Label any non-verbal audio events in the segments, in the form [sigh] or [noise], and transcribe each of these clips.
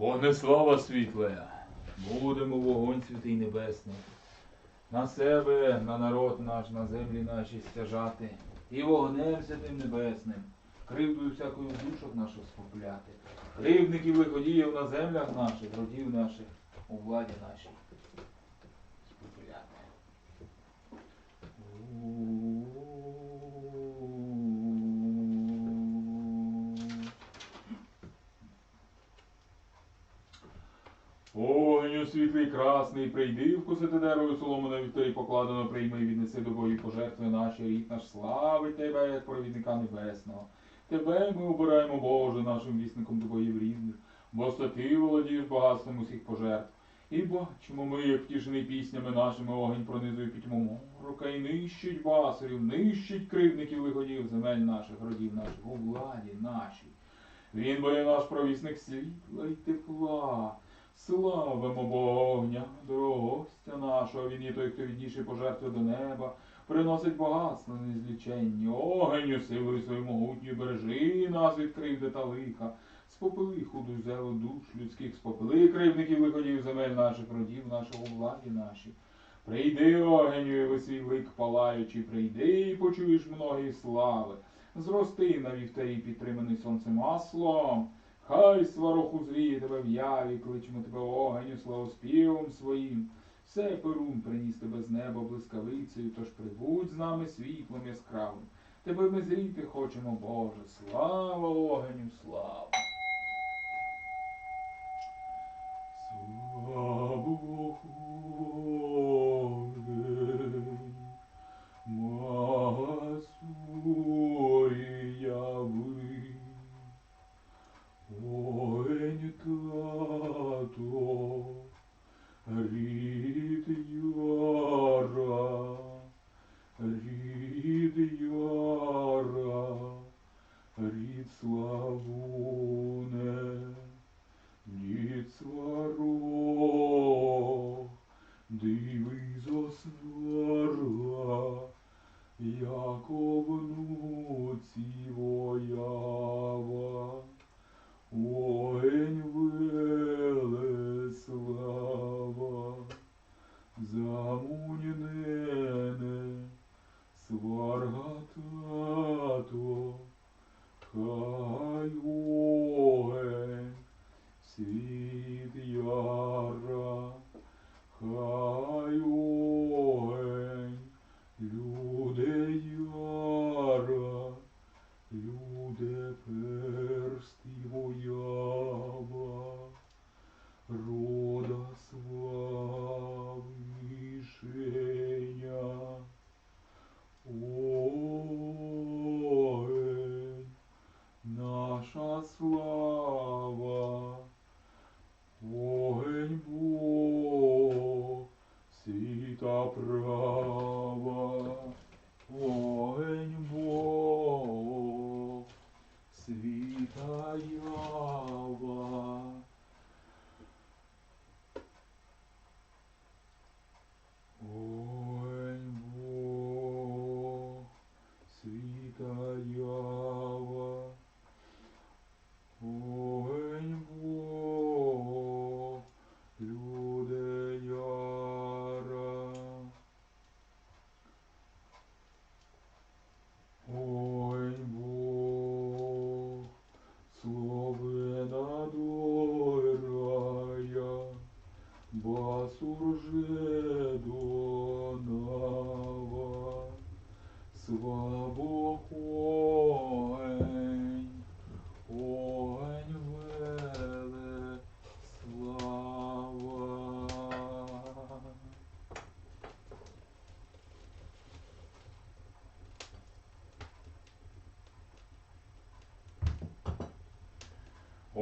Вогнеслава світле, будемо вогонь святий небесний. На себе, на народ наш, на землі наші стяжати, і вогнем святим небесним, кривдою всякою в душах наших спопляти, кривдників лиходіїв на землях наших, родів наших, у владі нашій. Спопляти. Світлий красний, прийди, вкусити дерево солому на вівторі покладено, прийми, віднеси до бою пожертви наші, рід наш слави тебе, як провідника небесного. Тебе ми обираємо, Боже, нашим вісником до боїв різних, бо ти володієш багатством усіх пожертв. І бачимо ми, як втішений піснями нашими огонь пронизує пітьму морока і нищить басарів, нищить кривдників лиходів земель наших, родів наших, у владі нашій. Він бо є наш провісник світла й тепла. Славимо Богня, дорогостя нашого, він є той, хто відніший пожертви до неба, приносить багатство незліченні, огню силою свою могутню, бережи нас від кривди та лиха, спопили худу зелу душ людських, спопили кривдників лиходів земель наших, родів нашого владі нашій. Прийди, огню, і висій лик палаючи, прийди і почуєш многі слави. Зрости на вівтарі, підтриманий сонцем маслом. Хай сварох узріє тебе в яві, кличемо тебе огеню, славоспівом своїм. Все Перун приніс тебе з неба блискавицею, тож прибудь з нами світлом яскравим. Тебе ми зріти хочемо, Боже, слава слава. Слава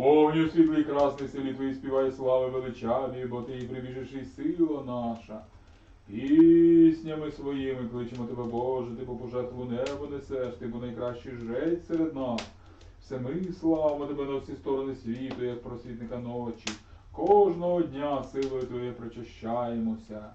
Огню світлий красний селі твої співає слави величаві, бо ти і прибіжиш і сила наша. Піснями своїми кличемо тебе, Боже, ти по пожертву небо несеш, ти бо найкращий жрець серед нас. Все ми славимо тебе на всі сторони світу, як просвітника ночі. Кожного дня силою Твоєю причащаємося.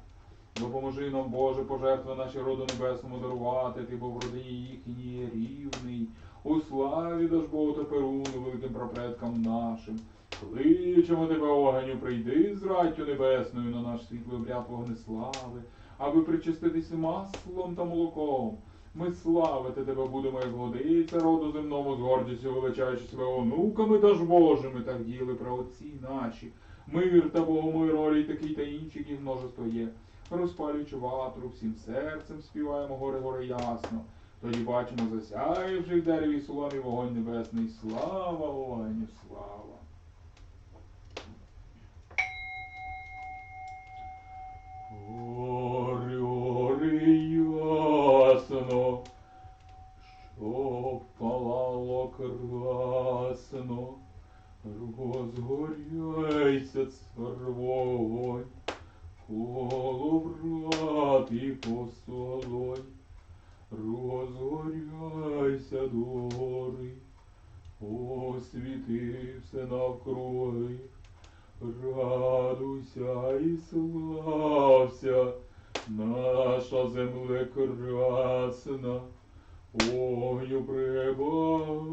Допоможи нам, Боже, пожертви наші роду небесному дарувати, ти бо в родині їхній рівний. У славі даж Богу та Перуну, великим прапредкам нашим. Кличемо тебе, огеню, прийди з раттю небесною на наш світлий обряд вогнеслави, аби причаститися маслом та молоком. Ми славити тебе будемо, як годиться роду земному з гордістю величаючи себе онуками та ж Божими, так діяли праотці наші. Мир та Богомир, олій такий та інші, які множество є. Розпалюючи ватру, всім серцем співаємо горе горе ясно. Тоді бачимо засяє вже в дереві соломі вогонь небесний. Слава огню, слава. Гори, гори ясно, щоб палало красно, розгоряйся цар вогонь, і посолонь, розгоряйся до гори, освіти все навкруги. Радуйся і слався, наша земля красна, огню прибати,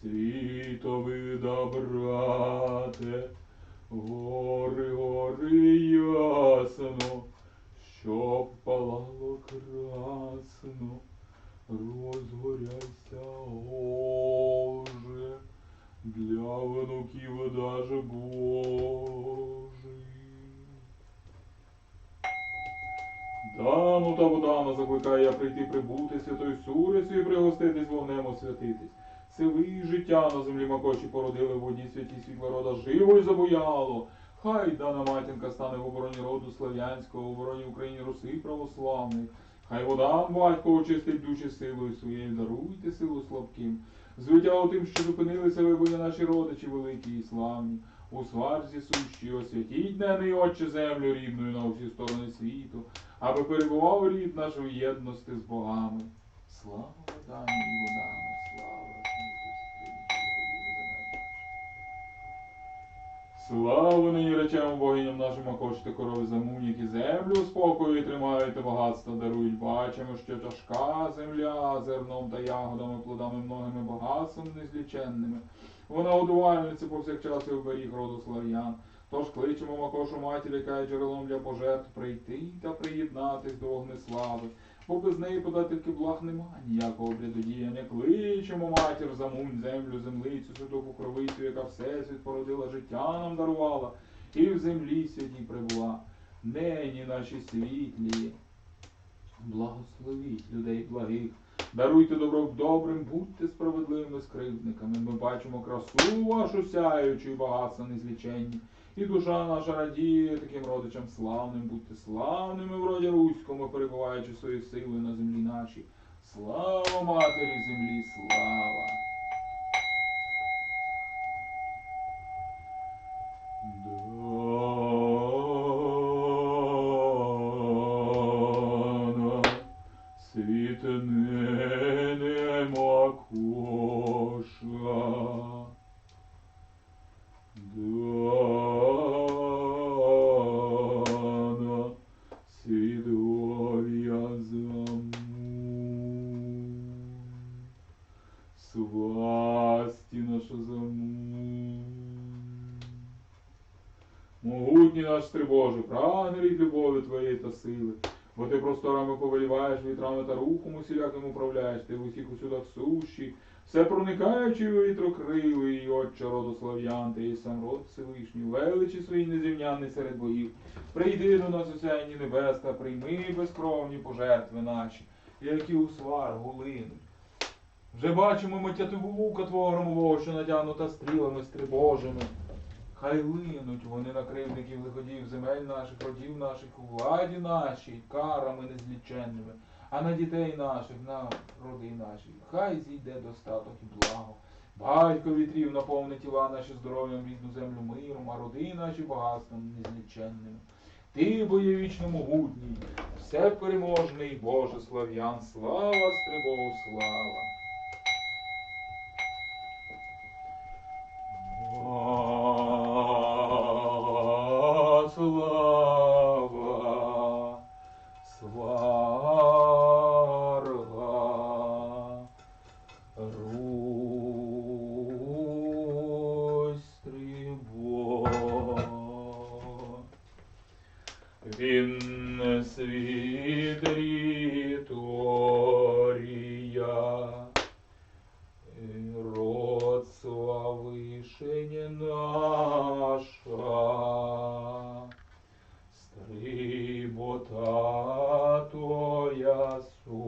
світові добрате, гори, гори ясно, щоб палало красно, розгоряйся, Боже для внуків даже Божий. Дану та Богдана закликаю я прийти прибути святою сурицею і пригоститись вогнем освятитись. Сили життя на землі макоші породили в одній святі світла рода живо й забояло. Хай дана матінка стане в обороні роду слав'янського, в обороні України Руси православної. Хай водам батько очистить душі силою своєю, даруйте силу слабким. Звитягу тим, що зупинилися ви вибої наші родичі великі і славні, у сварзі сущі, освятіть нений Отче землю рідною на всі сторони світу, аби перебував рід наш у єдності з богами. Слава Дані і водами, слава Славу нині речемо богиням нашим окошти корови замуні, які землю у спокою тримають та багатство дарують. Бачимо, що тяжка земля зерном та ягодами, плодами многими багатством незліченними. Вона годувальниця повсякчас і оберіг роду слав'ян. Тож кличемо Макошу матір, яка є джерелом для пожертв, прийти та приєднатись до вогнеслави. Бо без неї подательки благ нема ніякого блядодіяння. Кличемо матір замунь, землю, землицю, святу покровицю, яка всесвіт породила, життя нам дарувала, і в землі святій прибула. Нині наші світлі. Благословіть людей благих. Даруйте добро добрим, будьте справедливими скривдниками. Ми бачимо красу вашу сяючу і багатство незліченні. І душа наша радіє таким родичам славним, будьте славними в роді руському, перебуваючи своєю силою на землі нашій. Слава матері землі, слава! Наш прагне від любові твоєї та сили. Бо ти просторами повеліваєш, вітрами та рухом усіляким управляєш, ти в усіх усюдах сущі, все проникаючи у вітрокрили, і отче роду слав'ян, ти і сам род Всевишній, величі свої незрівнянний серед богів. Прийди до нас, осяйні небеска, прийми безкровні пожертви наші, які у свар гулинуть. Вже бачимо ми тятиву лука твого громового, що натягнута стрілами стрибожими. Хай линуть вони на кривдників лиходіїв земель наших, родів наших, у владі нашій, карами незліченними, а на дітей наших, на роди наші. Хай зійде достаток і благо. Батько вітрів наповни тіла наші здоров'ям, рідну землю миром, а роди наші багатством незліченними. Ти, боєвічно могутній, все переможний, Боже слав'ян, слава стрибов, слава. Yasu.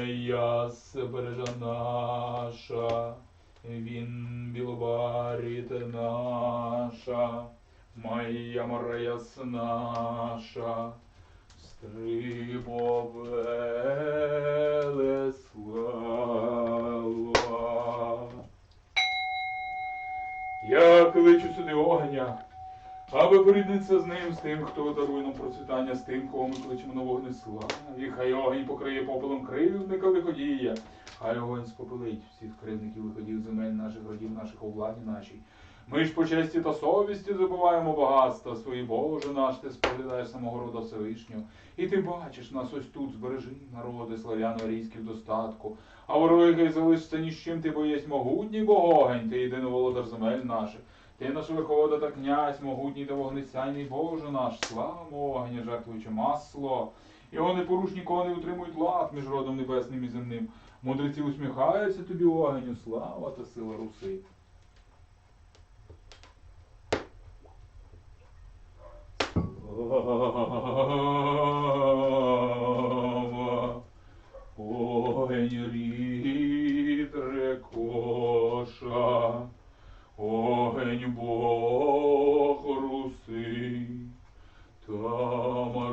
Яс бережа наша, він білбаріт наша, моя моряс наша. Стрибовеле слава. Я кличу сюди огня, аби поріднитися з ним, з тим, хто дарує нам процвітання, з тим, кого ми кличемо на вогнеславі. І хай огонь покриє попелом кривдника лиходія, хай огонь спопилить всіх кривдників лиходів земель наших родів, наших у владі нашій. Ми ж по честі та совісті забуваємо багатства свої, Боже наш, ти споглядаєш самого рода Всевишнього. І ти бачиш нас ось тут, збережи народи славяно-арійські в достатку. А вороги залишиться ні з чим, ти бо єсть могутній богогень, ти єдиний володар земель наших. Ти наш вихода та князь, могутній та вогнесяйний Боже наш, слава огня, жертвуючи масло. Його непорушні кони утримують лад між родом небесним і земним. Мудреці усміхаються тобі огню, слава та сила руси. Слава, [laughs] огонь Бог руси, Тамаруштіяма,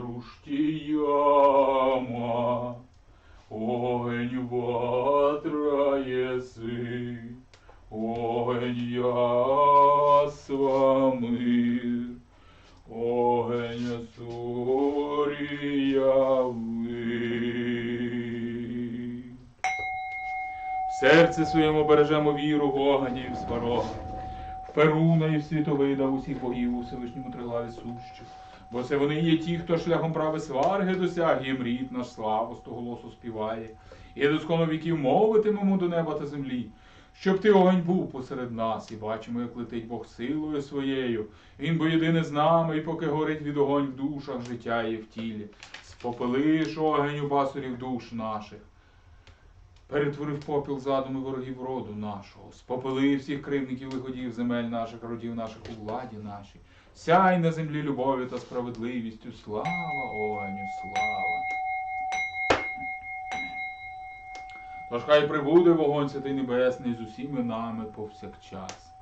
огонь ватра єси, огонь ясва мир. Огень сурія ви. В серці своєму бережемо віру в огні в сварога. Перуна і в світовида усіх богів у Всевишньому триглаві сущих. Бо це вони є ті, хто шляхом прави сварги досяг, їм рід наш славу з голосу співає. І досконо віків мовитимемо до неба та землі. Щоб ти огонь був посеред нас, і бачимо, як летить Бог силою своєю. Він бо єдине з нами, і поки горить від огонь в душах, життя є в тілі. Спопелиш огонь у басурів душ наших. Перетворив попіл задуми ворогів роду нашого, спопели всіх кривників виходів земель наших, родів наших у владі нашій. Сяй на землі любов'ю та справедливістю. Слава огню, слава. Тож хай прибуде вогонь святий небесний з усіми нами повсякчас.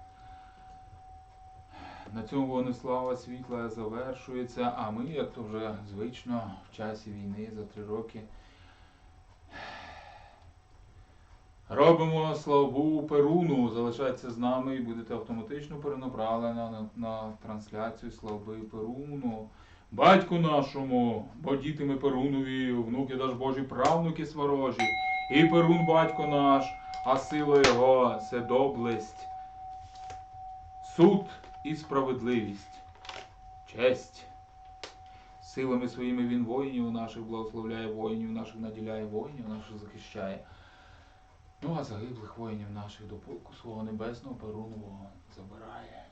На цьому вогнеслава світла завершується, а ми, як то вже звично, в часі війни за три роки робимо славу Перуну. Залишайтеся з нами і будете автоматично перенаправлені на, на трансляцію слави Перуну. Батьку нашому, бо діти ми Перунові, внуки даж Божі, правнуки сварожі. І Перун батько наш, а сила його це доблесть, суд і справедливість, честь. Силами своїми він воїнів наших благословляє, воїнів наших наділяє, воїнів наших захищає. Ну а загиблих воїнів наших до полку свого небесного Перунового забирає.